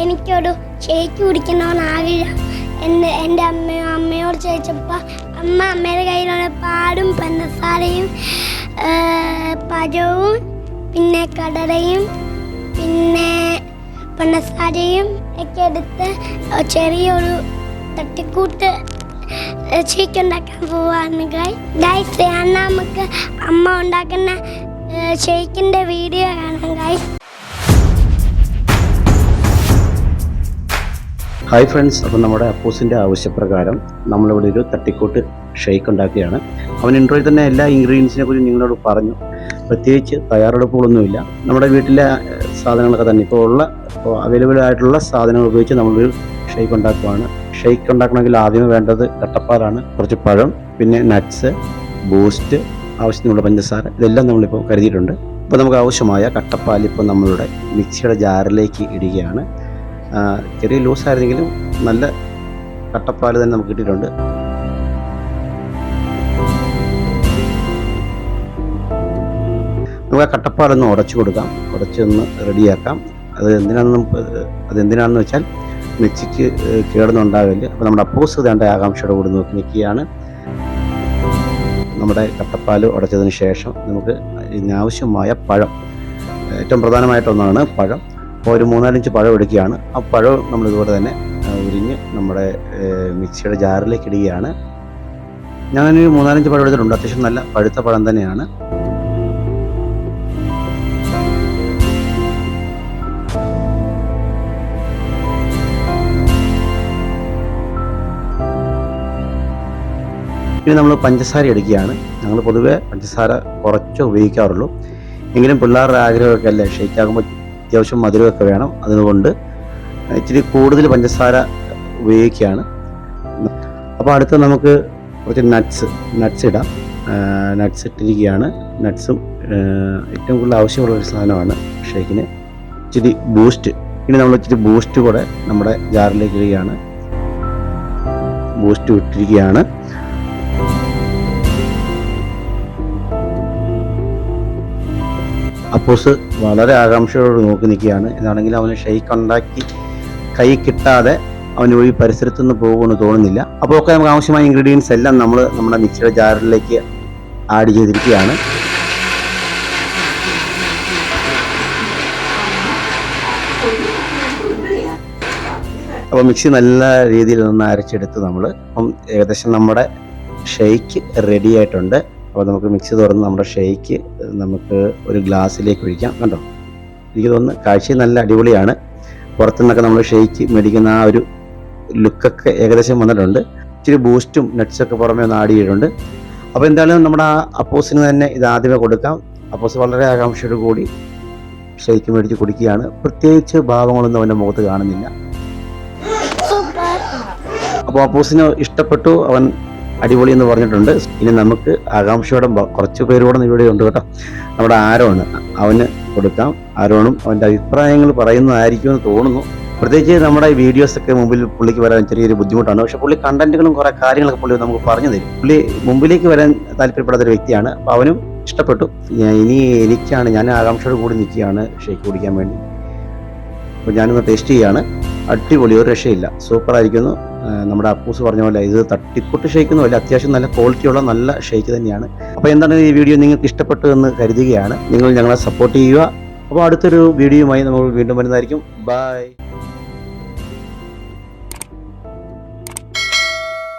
എനിക്കൊരു ഷേക്ക് കുടിക്കണമെന്ന് എന്ന് എന്റെ അമ്മയോ അമ്മയോട് ചോദിച്ചപ്പോൾ അമ്മ അമ്മയുടെ കയ്യിലുള്ള പാലും പഞ്ചസാരയും പഴവും പിന്നെ കടലയും പിന്നെ പഞ്ചസാരയും ഒക്കെ എടുത്ത് ചെറിയൊരു തട്ടിക്കൂട്ട് ഷേക്ക് ഉണ്ടാക്കാൻ പോവാണ് ഗൈസ്. ഗൈസ് നമുക്ക് അമ്മ ഉണ്ടാക്കുന്ന ഷേക്കിന്റെ വീഡിയോ കാണാം ഗൈസ്. ഹായ് ഫ്രണ്ട്സ് അപ്പം നമ്മുടെ അപ്പൂസിന്റെ ആവശ്യപ്രകാരം നമ്മളിവിടെ ഒരു തട്ടിക്കൂട്ട് ഷെയ്ക്ക് ഉണ്ടാക്കുകയാണ്. അവൻ ഇൻട്രോയിൽ തന്നെ എല്ലാ ഇൻഗ്രീഡിയൻസിനെ കുറിച്ച് നിങ്ങളോട് പറഞ്ഞു. പ്രത്യേകിച്ച് തയ്യാറെടുപ്പുകളൊന്നുമില്ല. നമ്മുടെ വീട്ടിലെ സാധനങ്ങളൊക്കെ തന്നെ ഇപ്പോൾ ഉള്ള അവൈലബിൾ ആയിട്ടുള്ള സാധനങ്ങൾ ഉപയോഗിച്ച് നമ്മളൊരു ഷെയ്ക്ക് ഉണ്ടാക്കുവാണ്. ഷെയ്ക്ക് ഉണ്ടാക്കണമെങ്കിൽ ആദ്യമേ വേണ്ടത് കട്ടപ്പാലാണ് കുറച്ച് പഴം പിന്നെ നട്ട്സ് ബൂസ്റ്റ് ആവശ്യത്തിനുള്ള പഞ്ചസാര ഇതെല്ലാം നമ്മളിപ്പോൾ കരുതിയിട്ടുണ്ട്. അപ്പോൾ നമുക്ക് ആവശ്യമായ കട്ടപ്പാൽ ഇപ്പോൾ നമ്മളുടെ മിക്സിയുടെ ജാറിലേക്ക് ഇടുകയാണ്. ചെറിയ ലൂസായിരുന്നെങ്കിലും നല്ല കട്ടപ്പാൽ തന്നെ നമുക്ക് കിട്ടിയിട്ടുണ്ട്. നമുക്ക് ആ കട്ടപ്പാലൊന്ന് ഉടച്ചു കൊടുക്കാം. ഉടച്ചൊന്ന് റെഡിയാക്കാം. അത് എന്തിനാണെന്ന് നമുക്ക് അത് എന്തിനാണെന്ന് വെച്ചാൽ മിക്സിക്ക് കേടൊന്നും ഉണ്ടാവില്ല അപ്പോൾ നമ്മുടെ അപ്പോസ് വേണ്ട ആകാംക്ഷയുടെ കൂടി നോക്കി നിൽക്കുകയാണ്. നമ്മുടെ കട്ടപ്പാൽ ഉടച്ചതിന് ശേഷം നമുക്ക് ഇതിനാവശ്യമായ പഴം ഏറ്റവും പ്രധാനമായിട്ടൊന്നാണ് പഴം. ഒരു മൂന്നാലഞ്ച് പഴം എടുക്കുകയാണ്. ആ പഴം നമ്മൾ ഇതുപോലെ തന്നെ ഉരിഞ്ഞ് നമ്മുടെ മിക്സിയുടെ ജാറിലേക്ക് ഇടുകയാണ്. ഞാനൊരു മൂന്നാലഞ്ച് പഴം എടുത്തിട്ടുണ്ട്. അത്യാവശ്യം നല്ല പഴുത്ത പഴം തന്നെയാണ്. ഇനി നമ്മൾ പഞ്ചസാര എടുക്കുകയാണ്. ഞങ്ങൾ പൊതുവെ പഞ്ചസാര കുറച്ച് ഉപയോഗിക്കാറുള്ളൂ. എങ്കിലും പിള്ളേരുടെ ആഗ്രഹമൊക്കെ അല്ലേ ഷേക്കാകുമ്പോൾ അത്യാവശ്യം മധുരമൊക്കെ വേണം. അതുകൊണ്ട് ഇച്ചിരി കൂടുതൽ പഞ്ചസാര ഉപയോഗിക്കുകയാണ്. അപ്പോൾ അടുത്ത് നമുക്ക് കുറച്ച് നട്ട്സ് നട്ട്സ് ഇടാം. നട്ട്സ് ഇട്ടിരിക്കുകയാണ്. നട്ട്സും ഏറ്റവും കൂടുതൽ ആവശ്യമുള്ള ഒരു സാധനമാണ് ഷേക്കിന്. ഇച്ചിരി ബൂസ്റ്റ് ഇനി നമ്മൾ ഇച്ചിരി ബൂസ്റ്റ് കൂടെ നമ്മുടെ ജാറിലേക്ക് ഇടുകയാണ്. ബൂസ്റ്റ് ഇട്ടിരിക്കുകയാണ്. അപ്പോസ് വളരെ ആകാംക്ഷയോട് നോക്കി നിൽക്കുകയാണ്. എന്നാണെങ്കിൽ അവന് ഷെയ്ക്ക് ഉണ്ടാക്കി കൈ കിട്ടാതെ അവന് വഴി പരിസരത്തു നിന്ന് പോകുമെന്ന് തോന്നുന്നില്ല. അപ്പോൾ ഒക്കെ നമുക്ക് ആവശ്യമായ ഇൻഗ്രീഡിയൻസ് എല്ലാം നമ്മൾ നമ്മുടെ മിക്സിയുടെ ജാറിലേക്ക് ആഡ് ചെയ്തിരിക്കുകയാണ്. അപ്പോൾ മിക്സി നല്ല രീതിയിൽ നിന്ന് അരച്ചെടുത്ത് നമ്മൾ. അപ്പം ഏകദേശം നമ്മുടെ ഷെയ്ക്ക് റെഡി ആയിട്ടുണ്ട്. അപ്പോൾ നമുക്ക് മിക്സി തുറന്ന് നമ്മുടെ ഷേക്ക് നമുക്ക് ഒരു ഗ്ലാസ്സിലേക്ക് ഒഴിക്കാം. കണ്ടോ? എനിക്ക് തോന്നുന്നു കാഴ്ച നല്ല അടിപൊളിയാണ്. പുറത്തുനിന്നൊക്കെ നമ്മൾ ഷെയ്ക്ക് മേടിക്കുന്ന ആ ഒരു ലുക്കൊക്കെ ഏകദേശം വന്നിട്ടുണ്ട്. ഇച്ചിരി ബൂസ്റ്റും നട്ട്സൊക്കെ പുറമേ ഒന്ന് ആഡ് ചെയ്തിട്ടുണ്ട്. അപ്പോൾ എന്തായാലും നമ്മുടെ ആ അപ്പോസിന് തന്നെ ഇത് ആദ്യമേ കൊടുക്കാം. അപ്പോസ് വളരെ ആകാംക്ഷയോട് കൂടി ഷെയ്ക്ക് മേടിച്ച് കുടിക്കുകയാണ്. പ്രത്യേകിച്ച് ഭാവങ്ങളൊന്നും അവന്റെ മുഖത്ത് കാണുന്നില്ല. അപ്പോൾ അപ്പോസിന് ഇഷ്ടപ്പെട്ടു. അവൻ അടിപൊളി എന്ന് പറഞ്ഞിട്ടുണ്ട്. ഇനി നമുക്ക് ആകാംക്ഷയോടെ കുറച്ച് പേരോടെ ഇവിടെ ഉണ്ട് കേട്ടോ. നമ്മുടെ ആരോണ് അവന് കൊടുക്കാം. ആരോണും അവന്റെ അഭിപ്രായങ്ങൾ പറയുന്നതായിരിക്കും എന്ന് തോന്നുന്നു. പ്രത്യേകിച്ച് നമ്മുടെ വീഡിയോസ് ഒക്കെ മുമ്പിൽ പുള്ളിക്ക് വരാൻ ചെറിയൊരു ബുദ്ധിമുട്ടാണ്. പക്ഷെ പുള്ളി കണ്ടന്റുകളും കുറെ കാര്യങ്ങളൊക്കെ പുള്ളി നമുക്ക് പറഞ്ഞു തരും. പുള്ളി മുമ്പിലേക്ക് വരാൻ താല്പര്യപ്പെടാത്ത ഒരു വ്യക്തിയാണ്. അപ്പോൾ അവനും ഇഷ്ടപ്പെട്ടു. ഇനി എനിക്കാണ് ഞാൻ ആകാംക്ഷയോട് കൂടി നിൽക്കുകയാണ് ഷേക്ക് കുടിക്കാൻ വേണ്ടി. അപ്പോൾ ഞാനൊന്ന് ടേസ്റ്റ് ചെയ്യാണ്. അടിപൊളി ഒരു രക്ഷയില്ല. ആ, നമ്മുടെ അപ്പൂസ് പറഞ്ഞ പോലെ ഇത് തട്ടിക്കൂട്ട് പോലെ അത്യാവശ്യം നല്ല ക്വാളിറ്റിയുള്ള നല്ല ഷെയ്ക്ക് തന്നെയാണ്. അപ്പോൾ എന്താണ് ഈ വീഡിയോ നിങ്ങൾക്ക് ഇഷ്ടപ്പെട്ടു എന്ന് കരുതുകയാണ്. നിങ്ങൾ ഞങ്ങളെ സപ്പോർട്ട് ചെയ്യുക. അപ്പോൾ അടുത്തൊരു വീഡിയോയുമായി നമ്മൾ വീണ്ടും വരുന്നതായിരിക്കും. ബൈ